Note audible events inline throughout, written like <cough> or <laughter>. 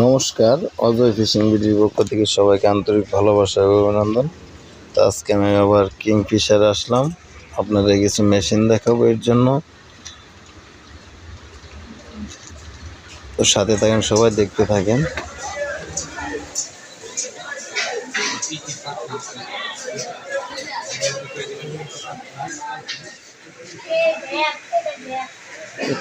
নমস্কার, অজয় ফিশিং ভিডিওর পক্ষ থেকে সবাইকে আন্তরিক ভালোবাসা এবং অভিনন্দন। তো আজকে আমি আবার কিংফিশারে আসলাম। আপনাদের কিছু মেশিন দেখাবো এর জন্য। তো সাথে থাকেন সবাই, দেখতে থাকেন। তো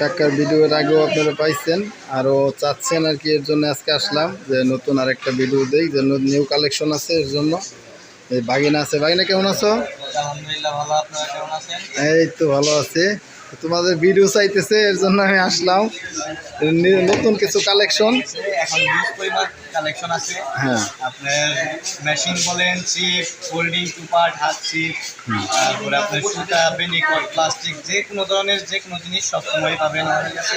কাকার ভিডিওর আগেও আপনারা পাইছেন আরও চাচ্ছেন আর কি এর জন্য আজকে আসলাম যে নতুন আরেকটা ভিডিও দেই যে নিউ কালেকশন আছে এর জন্য। এই বাগিনা আছে। বাগিনা কেমন আছো? আলহামদুলিল্লাহ ভালো আপনারা কেমন আছেন? এই তো ভালো আছে। তোমাদের ভিডিও চাইতেছে এর জন্য আমি আসলাম। নতুন কিছু কালেকশন এখন কালেকশন আছে। হ্যাঁ। আপনার মেশিন বলেন চিপ ফোল্ডিং টু পার্ট হাত চিপ তারপরে আপনার সুতা বেনিকট প্লাস্টিক যে কোনো ধরনের যে কোনো জিনিস সবসময় পাবেন আমাদের কাছে।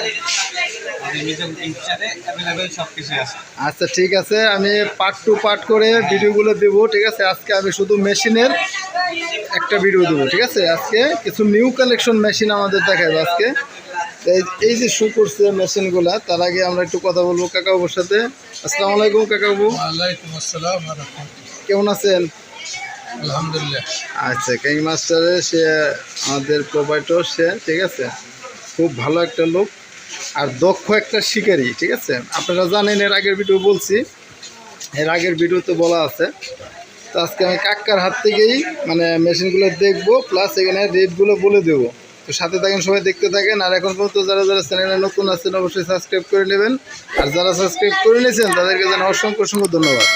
আচ্ছা ঠিক আছে। আমি পার্ট টু পার্ট করে ভিডিওগুলো দেবো ঠিক আছে? আজকে আমি শুধু মেশিনের একটা ভিডিও দেবো ঠিক আছে? আজকে কিছু নিউ কালেকশন মেশিন আমাদের দেখাবো আজকে। এই- এই যে শু করছে মেশিনগুলা তার আগে আমরা একটু কথা বলব কাকাবুর সাথে। আসসালামু আলাইকুম কাকাবু কেমন আছেন? আলহামদুলিল্লাহ। আচ্ছা কিং মাস্টারে সে আমাদের প্রোভাইডর সে ঠিক আছে? খুব ভালো একটা লোক আর দক্ষ একটা শিকারী ঠিক আছে? আপনারা জানেন এর আগের ভিডিও বলছি। এর আগের ভিডিওতে বলা আছে। তো আজকে আমি কাক্কার হাত থেকেই মানে মেশিনগুলো দেখব প্লাস এখানে রেটগুলো বলে দেবো। তো সাথে থাকেন সবাই দেখতে থাকেন। আর এখন পর্যন্ত যারা যারা চ্যানেলে নতুন আছেন অবশ্যই সাবস্ক্রাইব করে নেবেন। আর যারা সাবস্ক্রাইব করে নিয়েছেন তাদেরকে যেন অসংখ্য অসংখ্য ধন্যবাদ।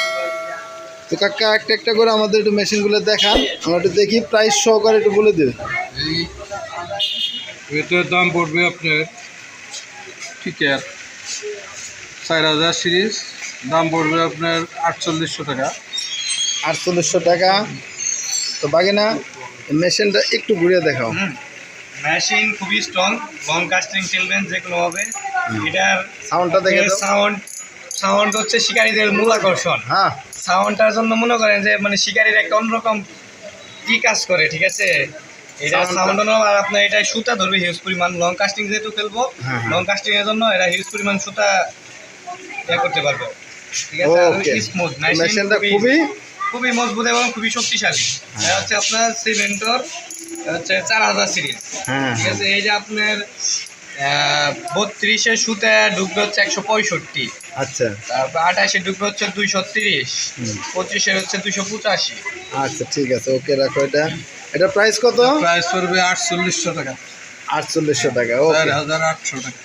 তো কাকা একটা একটা করে আমাদের একটু মেশিনগুলো দেখান। আমরা একটু দেখি প্রাইস সহকারে একটু বলে দেবে এটার দাম পড়বে আপনার ঠিক আছে চার হাজার সিরিজ। দাম পড়বে আপনার আটচল্লিশশো টাকা। আটচল্লিশশো টাকা। তো বাকি না মেশিনটা একটু ঘুরিয়ে দেখাও। মেশিন খুবই স্ট্রং লং কাস্টিং চলবেন যে কোনো হবে এটার সাউন্ডটা দেখে সাউন্ড সাউন্ড হচ্ছে শিকারীদের মূল আকর্ষণ। হ্যাঁ। সাউন্ডটার জন্য মনে করেন যে মানে শিকারীর একটা অন্যরকম কি কাজ করে ঠিক আছে? এটা সাউন্ড আর আপনার এটা সুতা ধরবে হিউজ পরিমাণ। লং কাস্টিং যেহেতু খেলব হ্যাঁ, হ্যাঁ। লং কাস্টিং এর জন্য এটা হিউজ পরিমাণ সুতা ইয়ে করতে পারব। ঠিক আছে? স্মুথ মেশিনটা খুবই খুবই মজবুত এবং খুবই শক্তিশালী। এটা হচ্ছে আপনার সিমেন্টর হচ্ছে চার হাজার সিরিজ হ্যাঁ ঠিক আছে এই যে আপনার বত্রিশে সুতা ঢুকবে হচ্ছে একশো পঁয়ষট্টি। আচ্ছা। তারপর আঠাশে ঢুকবে হচ্ছে দুইশো তিরিশ। পঁচিশে হচ্ছে দুইশো পঁচাশি। আচ্ছা ঠিক আছে ওকে রাখো এটা। এটা প্রাইস কত? প্রাইস পড়বে আটচল্লিশশো টাকা। আটচল্লিশশো টাকা চার ওকে হাজার আটশো টাকা।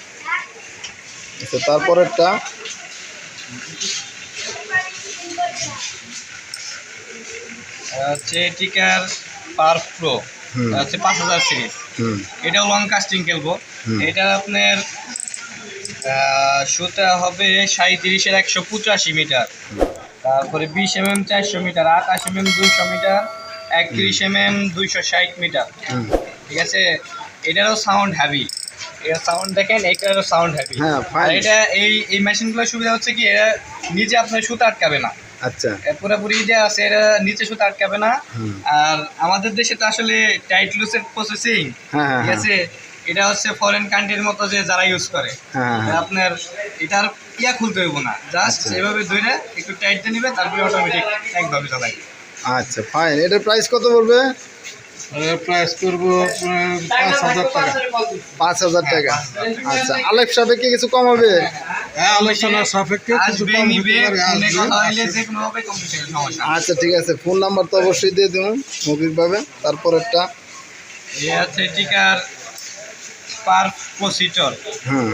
আচ্ছা তারপরেরটা? হচ্ছে টিকার পার প্রো। হচ্ছে পাঁচ হাজার সিরিজ এটাও লং কাস্টিং খেলব। এটা আপনার সুতা হবে সাঁত্রিশের একশো পঁচাশি মিটার। তারপরে বিশ এম এম চারশো মিটার আঠাশ এম এম দুইশো মিটার একত্রিশ এম এম দুইশো ষাট মিটার। ঠিক আছে? এটারও সাউন্ড হ্যাভি এর সাউন্ড দেখেন এটারও সাউন্ড হ্যাভি হ্যাঁ. এটা এই এই মেশিনগুলোর সুবিধা হচ্ছে কি এরা নিচে আপনার সুতা আটকাবে না। আচ্ছা। পুরোপুরি যে আছে এটা নিচে সুতা আটকাবে না। আর আমাদের দেশে তো আসলে টাইট লুসের প্রসেসিং ঠিক হ্যাঁ। আছে? এটা হচ্ছে ফরেন কান্ট্রির মতো যে যারা ইউজ করে। হ্যাঁ হ্যাঁ আপনার এটার ইয়া খুলতে হইব না। জাস্ট আচ্ছা। এভাবে ধরে একটু টাইট দিয়ে নিবে তারপরে অটোমেটিক একভাবে আচ্ছা ফাইন এটার প্রাইস কত পড়বে? প্রাইস করব পাঁচ হাজার টাকা। পাঁচ হাজার টাকা। আচ্ছা আলেপ সাপেক্ষে কিছু কম হবে হ্যাঁ সাপেক্ষে কিছু কম। আচ্ছা ঠিক আছে ফোন নাম্বার তো অবশ্যই দিয়ে দেবো মৌখিকভাবে তারপরেরটা আছে টিকার পার প্রসিটর হুম।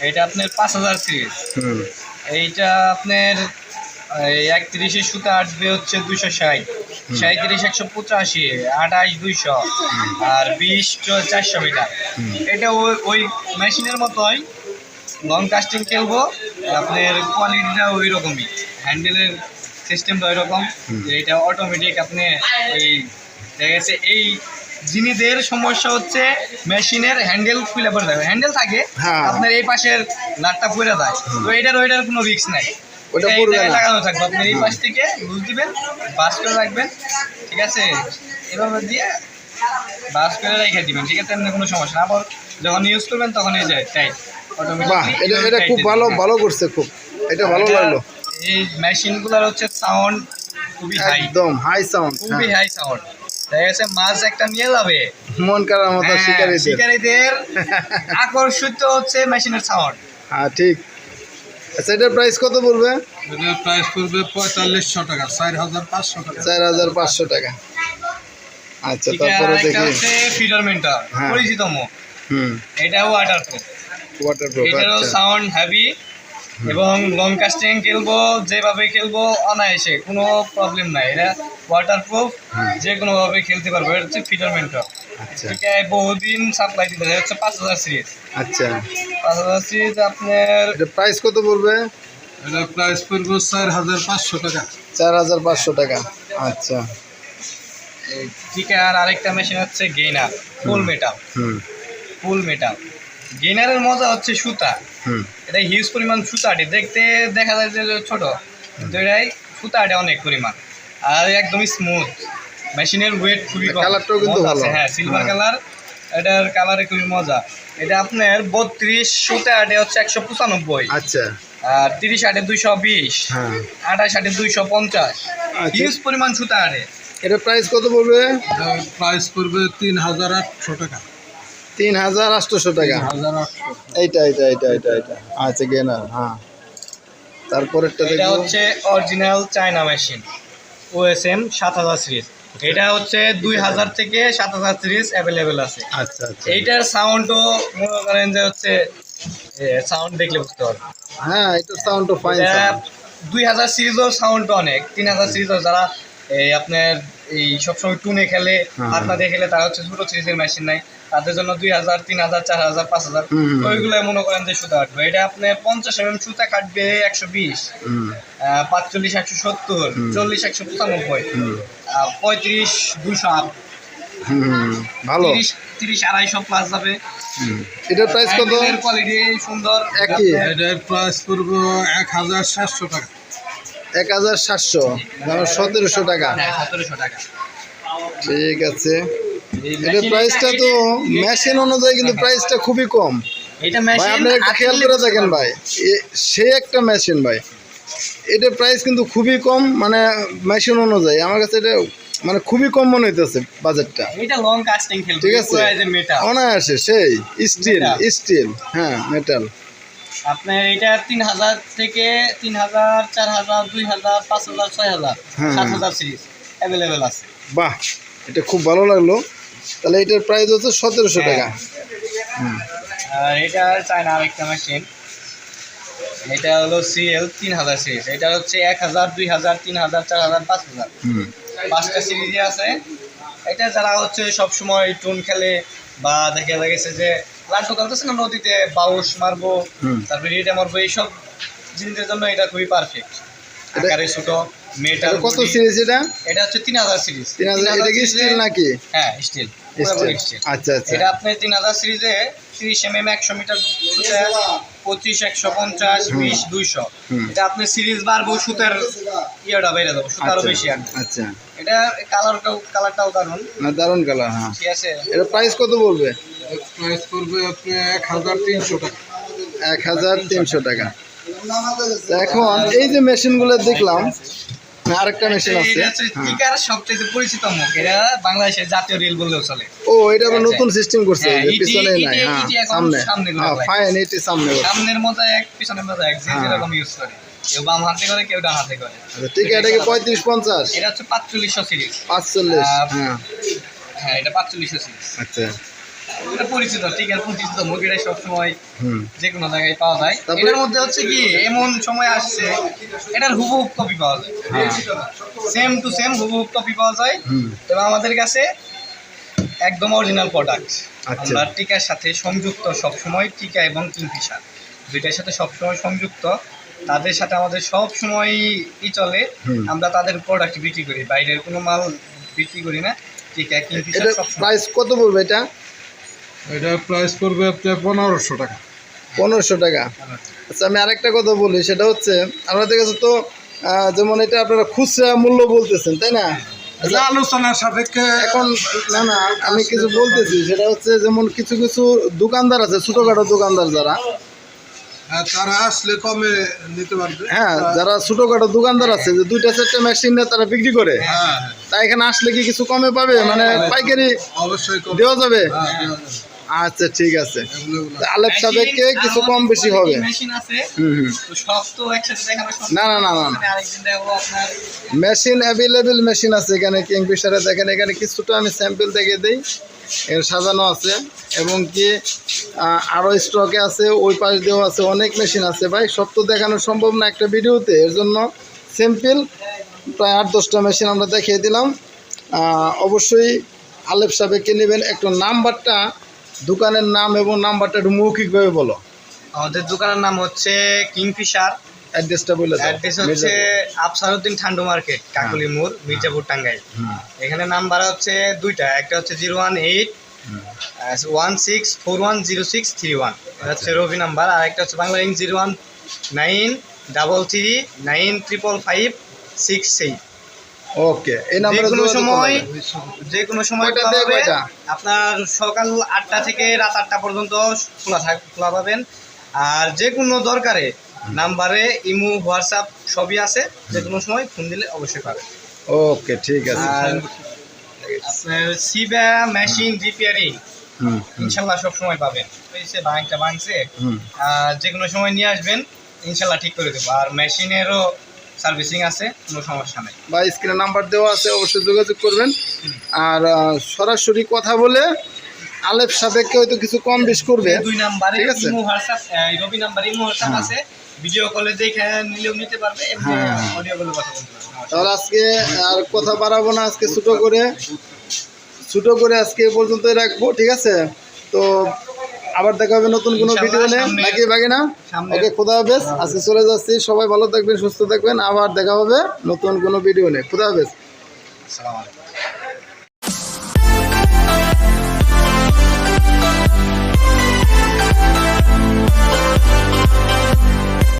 এটা আপনার পাঁচ হাজার সিরিজ। হুম। এইটা আপনার একত্রিশে সুতা আসবে হচ্ছে দুইশো ষাট। সাঁত্রিশ একশো পঁচাশি আঠাশ দুইশো। আর বিশ চারশো মিটার। এটা ওই ওই মেশিনের মতোই লং কাস্টিং খেলব। আপনার কোয়ালিটিটা ওই রকমই হ্যান্ডেলের সিস্টেমটা ওই রকম এটা অটোমেটিক আপনি ওই দেখা গেছে এই জিনিসের সমস্যা হচ্ছে মেশিনের হ্যান্ডেল খুলে পড়ে যাবে হ্যান্ডেল থাকে। আপনার এই পাশের নাটটা পড়ে যায় তো এটার ওইটার কোনো রিস্ক নাই। ওটা পড়বে না। লাগানো থাকবে। আপনি এই পাশ থেকে লুজ দিবেন বাস করে রাখবেন ঠিক আছে? এভাবে দিয়ে বাস করে রেখে দিবেন ঠিক আছে? এমনি কোনো সমস্যা না। আবার যখন ইউজ করবেন তখন এই যায় টাইট বাহ এটা এটা খুব ভালো ভালো করছে খুব। এটা ভালো লাগল। এই মেশিনগুলোর হচ্ছে সাউন্ড খুবই হাই একদম হাই সাউন্ড খুবই হাই সাউন্ড দেখা গেছে মাছ একটা নিয়ে যাবে। মন করার মতো হ্যাঁ, শিকারীদের। শিকারীদের <laughs> আকর্ষিত হচ্ছে মেশিনের সাউন্ড হ্যাঁ ঠিক। আচ্ছা এটার প্রাইস কত পড়বে? এটার প্রাইস পড়বে পঁয়তাল্লিশশো টাকা চার হাজার পাঁচশো টাকা। চার হাজার পাঁচশো টাকা আচ্ছা তারপরে দেখি হ্যাঁ। পরিচিতম। হুম। এটাও ওয়াটার প্রুফ ওয়াটার প্রুফ এটারও সাউন্ড হেভি এবং লং কাস্টিং খেলব যেভাবে খেলব অনায়াসে কোনো প্রবলেম নাই। এটা ওয়াটার প্রুফ যে কোনো ভাবে খেলতে পারব। এটা হচ্ছে ফিডার মেন্টার আচ্ছা। বহুদিন সাপ্লাই দিতে হচ্ছে পাঁচ হাজার সিরিজ আচ্ছা। পাঁচ হাজার সিরিজ আপনার প্রাইস কত পড়বে? এটার প্রাইস পড়বে চার হাজার পাঁচশো টাকা। চার হাজার পাঁচশো টাকা। আচ্ছা। ঠিক আর আরেকটা মেশিন হচ্ছে গেইনার ফুল মেটাল হুম। ফুল মেটাল গেইনারের মজা হচ্ছে সুতা। হুম। এটা হিউজ পরিমাণ সুতাটি দেখতে দেখা যায় যে ছোট। সুতাটা অনেক পরিমাণ। আর একদমই স্মুথ মেশিনের ওয়েট খুবই কম। কালারটাও কিন্তু ভালো। হ্যাঁ সিলভার হ্যাঁ। কালার এটার কালারে খুবই মজা। এটা আপনার বত্রিশ সুতা আটে হচ্ছে একশো পঁচানব্বই। আচ্ছা। আর তিরিশ আটে দুইশো বিশ। হ্যাঁ। আঠাশ আটে দুইশো পঞ্চাশ। আচ্ছা। হিউজ পরিমাণ সুতা আটে। এটা প্রাইস কত পড়বে? প্রাইস পড়বে তিন হাজার আটশো টাকা। তিন হাজার আটশোশো টাকা। এইটা এইটা এইটা এইটা এইটা। আচ্ছা গেনার হ্যাঁ। তারপরেরটা এটা হচ্ছে অরিজিনাল চায়না মেশিন ওএসএম সাত হাজার সিরিজ এটা হচ্ছে দুই হাজার থেকে সাত হাজার সিরিজ অ্যাভেলেবেল আছে। আচ্ছা আচ্ছা। এইটার সাউন্ডও মনে করেন যে হচ্ছে সাউন্ড দেখলে বুঝতে পারবে হ্যাঁ এটা সাউন্ড ফাইন দুই হাজার সিরিজও সাউন্ড অনেক। তিন হাজার সিরিজও যারা এই আপনার এই সবসময় টুনে খেলে হ্যাঁ। হাত না দিয়ে খেলে তারা হচ্ছে ছোটো সিরিজের মেশিন নাই। তাদের জন্য দুই হাজার তিন হাজার চার হাজার পাঁচ হাজার। ওইগুলো মনে করেন যে সুতা কাটবে এটা আপনি পঞ্চাশ এম সুতা কাটবে একশো বিশ হুম। পাঁচচল্লিশ একশো সত্তর চল্লিশ একশো পঁচানব্বই আহ, পঁয়ত্রিশ দুশো হুম, ভালো। তিরিশ আড়াইশো প্লাস যাবে। এটার প্রাইস কত? কোয়ালিটি সুন্দর। একই। এটার প্রাইস পড়বে এক হাজার সাতশো টাকা। এক হাজার সাতশো সতেরোশো টাকা। হ্যাঁ সতেরোশো টাকা। ঠিক আছে। এটার প্রাইসটা তো মেশিন অনুযায়ী কিন্তু প্রাইসটা খুবই কম। এটা ভাই মেশিন আপনারা একটু খেয়াল করে দেখেন ভাই সে একটা মেশিন ভাই। এটার প্রাইস কিন্তু খুবই কম মানে মেশিন অনুযায়ী। আমার কাছে এটা মানে খুবই কম মনে হইতেছে বাজেটটা এটা লং কাস্টিং খেলবে ঠিক আছে? অনায়াসে সেই স্টিল স্টিল হ্যাঁ মেটাল আপনার এটা তিন হাজার থেকে তিন হাজার চার হাজার দুই হাজার পাঁচ হাজার ছয় হাজার হ্যাঁ। সাত হাজার সিরিজ অ্যাভেলেবেল আছে। বাহ এটা খুব ভালো লাগল। তাহলে এটার প্রাইস হচ্ছে সতেরোশো টাকা। আর এটা চায়না আরেকটা মেশিন এটা হলো সিএল তিন হাজার সিরিজ এটা হচ্ছে এক হাজার দুই হাজার তিন হাজার চার হাজার পাঁচ হাজার পাঁচটা সিরিজে আছে। এটা যারা হচ্ছে সব সময় টুন খেলে বা দেখা গেছে যে লাড্ডু খেলতেছে না নদীতে বাউস মারবো। তারপরে এটা মারবো এইসব জিনিসের জন্য এটা খুবই পারফেক্ট আকারে ছোট। মেটাল কত সিরিজ এটা? এটা হচ্ছে তিন হাজার সিরিজ তিন হাজার এটা কি স্টিল নাকি? হ্যাঁ স্টিল আচ্ছা আচ্ছা। এটা আপনি তিন হাজার সিরিজে তিরিশ এম এম একশো মিটার পঁচিশ একশো পঞ্চাশ বিশ দুইশো। এটা আপনি সিরিজ বাড়বো সুতার ইয়েটা বেড়ে যাব সুতারও আচ্ছা বেশি আনবে আচ্ছা। এটা কালারটাও কালারটাও দারুণ। না দারুণ কালার হ্যাঁ। ঠিক আছে। এটা প্রাইস কত বলবে প্রাইস পড়বে আপনি এক হাজার তিনশো টাকা। এক হাজার তিনশো টাকা। এখন এই যে মেশিনগুলো দেখলাম আরেকটা মেশিন আছে। এটা হ্যাঁ। সবচেয়ে পরিচিত মুখ। এটা বাংলাদেশের জাতীয় রেল বললেও চলে। ও এটা আবার নতুন সিস্টেম করছে হ্যাঁ, পিছনে নাই হ্যাঁ সামনে। করে হ্যাঁ। ফাইন এটি সামনে সামনের মজা এক পিছনের মজা এক যে হ্যাঁ। যেরকম ইউজ করে। কেউ বাম হাতে করে কেউ ডান হাতে করে। আচ্ছা ঠিক এটা কি পঁয়ত্রিশ পঞ্চাশ। এটা হচ্ছে পাঁচচল্লিশশো সিরিজ পাঁচচল্লিশ আহ, হ্যাঁ। হ্যাঁ এটা পাঁচচল্লিশশো সিরিজ আচ্ছা। এটা পরিচিত টিকার পরিচিত মুখ এটা সবসময় যে কোনো জায়গায় পাওয়া যায়। এটার মধ্যে হচ্ছে কি এমন সময় আসছে এটার হুবহুব কপি পাওয়া যায়। সেম টু সেম হুবহুব কপি পাওয়া যায়। এবং আমাদের কাছে একদম অরিজিনাল প্রোডাক্ট আচ্ছা। আমরা টিকার সাথে সংযুক্ত সবসময় টিকা এবং কিংফিশার। দুইটার সাথে সবসময় সংযুক্ত। তাদের সাথে আমাদের সব সময় ই চলে। আমরা তাদের প্রোডাক্ট বিক্রি করি। বাইরের কোনো মাল বিক্রি করি না। টিকা কিংফিশার প্রাইস কত পড়বে এটা? এটার প্রাইস পড়বে আপনার পনেরোশো টাকা। পনেরোশো টাকা। আচ্ছা আমি আরেকটা কথা বলি সেটা হচ্ছে আপনাদের কাছে তো যেমন এটা আপনারা খুচরা মূল্য বলতেছেন তাই না? এটা আলোচনার সাপেক্ষে এখন না না আমি কিছু বলতেছি সেটা হচ্ছে যেমন কিছু কিছু দোকানদার আছে ছোটোখাটো দোকানদার যারা। হ্যাঁ তারা আসলে কমে নিতে পারবে। হ্যাঁ যারা ছোটোখাটো দোকানদার আছে যে দুইটা চারটা মেশিন নিয়ে তারা বিক্রি করে হ্যাঁ তা এখানে আসলে কি কিছু কমে পাবে? মানে পাইকারি অবশ্যই হ্যাঁ, দেওয়া যাবে। আচ্ছা ঠিক আছে। আলেপ সাবেককে কিছু কম বেশি হবে। না, না, না, না, মেশিন অ্যাভেলেবেল মেশিন আছে এখানে কিংফিশারে দেখেন এখানে কিছুটা আমি স্যাম্পল দেখে দিই। এর সাজানো আছে। এবং কি আরও স্টকে আছে ওই পাশ দিয়েও আছে অনেক মেশিন আছে ভাই। সব তো দেখানো সম্ভব না একটা ভিডিওতে। এর জন্য সিম্পল প্রায় আট দশটা মেশিন আমরা দেখিয়ে দিলাম। অবশ্যই আলেপ সাহেবকে নেবেন। একটু নাম্বারটা দোকানের নাম এবং নাম্বারটা একটু মৌখিকভাবে বলো। আমাদের দোকানের নাম হচ্ছে কিংফিশার। অ্যাড্রেসটা বলে অ্যাড্রেস হচ্ছে আফসারউদ্দিন ঠান্ডু মার্কেট কাকুলি মোড় মির্জাপুর টাঙ্গাইল। এখানে নাম্বার হচ্ছে দুইটা একটা হচ্ছে zero one eight one six four one zero six three one. এটা হচ্ছে রবি নাম্বার। আর একটা হচ্ছে Banglalink zero one nine double three nine triple five six eight. Okay এই নাম্বারে কোনো সময় যে কোনো সময়? আপনার সকাল আটটা থেকে রাত আটটা পর্যন্ত খোলা থাক খোলা পাবেন। আর যে কোনো দরকারে নাম্বারে ইমো হোয়াটসঅ্যাপ সবই আছে। যে কোনো সময় ফোন দিলে অবশ্যই পাবেন। ওকে ঠিক আছে। আর আপনার সিবা মেশিন রিপেয়ারিং ইনশাল্লাহ সব সময় পাবেন। হয়েছে ভাঙটা ভাঙছে আর যে কোনো সময় নিয়ে আসবেন ইনশাল্লাহ ঠিক করে দেবো। আর মেশিনেরও সার্ভিসিং আছে কোনো সমস্যা নেই। বা স্ক্রিনে নাম্বার দেওয়া আছে অবশ্যই যোগাযোগ করবেন। আর সরাসরি কথা বলে আলেপ সাবেককে হয়তো কিছু কম বেশ করবে। দুই নাম্বারে ঠিক আছে। Imo WhatsApp Robi number imo WhatsApp হ্যাঁ। আছে। ভিডিও কলে দেখে নিলেও নিতে পারবে এমনি হ্যাঁ। অডিও কলে কথা বলতে পারবে তাহলে আজকে আর কথা বাড়াবো না আজকে ছোটো করে। ছোটো করে আজকে পর্যন্তই রাখব ঠিক আছে? তো আবার দেখা হবে নতুন কোনো ভিডিও নিয়ে। নাকি বাকি না? ওকে খোদা হাফেজ। আজকে চলে যাচ্ছি। সবাই ভালো থাকবেন সুস্থ থাকবেন। আবার দেখা হবে নতুন কোনো ভিডিও নিয়ে। খোদা হাফেজ। আসসালামু আলাইকুম।